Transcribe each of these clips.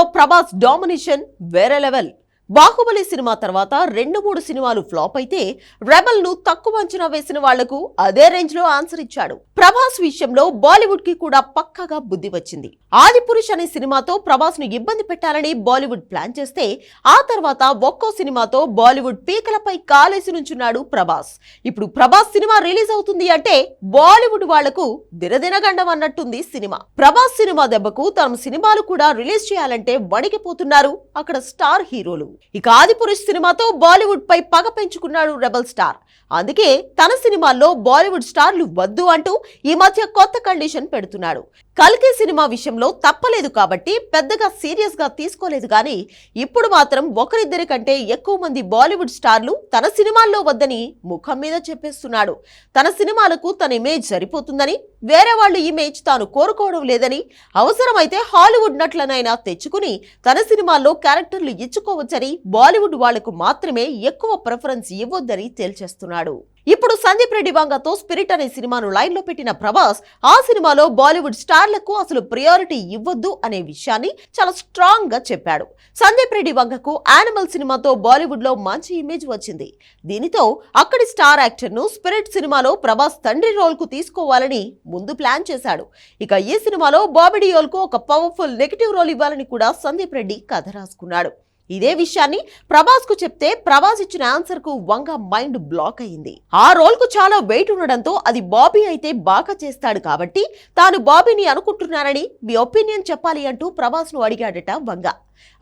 లో ప్రభాస్ డామినేషన్ వేరే level. Baahubali cinema తర్వాత రెండు మూడు సినిమాలు ఫ్లాప్ అయితే రెబల్ను తక్కువ అంచనా వేసిన వాళ్ళకు అదే రేంజ్లో ఆన్సర్ ఇచ్చాడు. ప్రభాస్ విషయంలో బాలీవుడ్కి కూడా పక్కగా బుద్ధి వచ్చింది. ఆదిపురుష్ అనే సినిమాతో ప్రభాస్ను ఇబ్బంది పెట్టాలని బాలీవుడ్ ప్లాన్ చేస్తే ఆ తర్వాత ఒక్కో సినిమాతో బాలీవుడ్ పీకలపై కాలేసి నుంచున్నాడు ప్రభాస్. ఇప్పుడు ప్రభాస్ సినిమా రిలీజ్ అవుతుంది అంటే బాలీవుడ్ వాళ్ళకు దినదినగండం అన్నట్టుంది సినిమా. ప్రభాస్ సినిమా దెబ్బకు తమ సినిమాలు కూడా రిలీజ్ చేయాలంటే వణికిపోతున్నారు అక్కడ స్టార్ హీరోలు. ఇక ఆదిపురుష్ సినిమాతో బాలీవుడ్ పై పగ పెంచుకున్నాడు రెబల్ స్టార్. అందుకే తన సినిమాల్లో బాలీవుడ్ స్టార్లు వద్దు అంటూ ఈ మధ్య కొత్త కండిషన్ పెడుతున్నాడు. కల్కి సినిమా విషయంలో తప్పలేదు కాబట్టి పెద్దగా సీరియస్గా తీసుకోలేదు కానీ ఇప్పుడు మాత్రం ఒకరిద్దరి కంటే ఎక్కువ మంది బాలీవుడ్ స్టార్లు తన సినిమాల్లో వద్దని ముఖం మీద చెప్పేస్తున్నాడు. తన సినిమాలకు తన ఇమేజ్ సరిపోతుందని వేరే వాళ్ళు ఇమేజ్ తాను కోరుకోవడం లేదని అవసరమైతే హాలీవుడ్ నటులనైనా తెచ్చుకుని తన సినిమాల్లో క్యారెక్టర్లు ఇచ్చుకోవచ్చని బాలీవుడ్ వాళ్ళకు మాత్రమే ఎక్కువ ప్రిఫరెన్స్ ఇవ్వొద్దని తేల్చేస్తున్నాడు. ఇప్పుడు సందీప్ రెడ్డి వంగతో స్పిరిట్ అనే సినిమాను లైన్లో పెట్టిన ప్రభాస్ ఆ సినిమాలో బాలీవుడ్ స్టార్లకు అసలు ప్రియారిటీ ఇవ్వద్దు అనే విషయాన్ని చాలా స్ట్రాంగ్గా చెప్పాడు. సందీప్ రెడ్డి వంగకు యానిమల్ సినిమాతో బాలీవుడ్లో మంచి ఇమేజ్ వచ్చింది. దీనితో అక్కడి స్టార్ యాక్టర్ను స్పిరిట్ సినిమాలో ప్రభాస్ తండ్రి రోల్కు తీసుకోవాలని ముందు ప్లాన్ చేశాడు. ఇక ఈ సినిమాలో బాబీ డియోల్కు ఒక పవర్ఫుల్ నెగిటివ్ రోల్ ఇవ్వాలని కూడా సందీప్ రెడ్డి కథ రాసుకున్నాడు. ఇదే విషయాన్ని ప్రభాస్కు చెప్తే ప్రభాస్ ఇచ్చిన ఆన్సర్కు వంగ మైండ్ బ్లాక్ అయింది ఆ రోల్కు చాలా వెయిట్ ఉండడంతో అది బాబీ అయితే బాగా చేస్తాడు కాబట్టి తాను బాబీని అనుకుంటున్నానని మీ ఒపీనియన్ చెప్పాలి అంటూ ప్రభాస్ను అడిగాడట వంగ.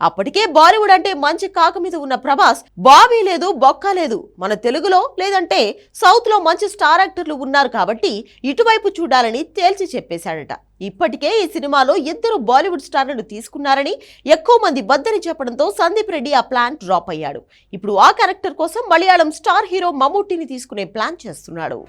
అప్పటికే బాలీవుడ్ అంటే మంచి కాక మీద ఉన్న ప్రభాస్ బాబీ లేదు బొక్క లేదు. మన తెలుగులో లేదంటే సౌత్లో మంచి స్టార్ యాక్టర్లు ఉన్నారు కాబట్టి ఇటువైపు చూడాలని తేల్చి చెప్పేశాడట. ఇప్పటికే ఈ సినిమాలో ఇద్దరు బాలీవుడ్ స్టార్లను తీసుకున్నారని ఎక్కువ మంది వద్దని చెప్పడంతో సందీప్ రెడ్డి ఆ ప్లాన్ డ్రాప్ అయ్యాడు. ఇప్పుడు ఆ క్యారెక్టర్ కోసం మలయాళం స్టార్ హీరో మమ్ముట్టిని తీసుకునే ప్లాన్ చేస్తున్నాడు.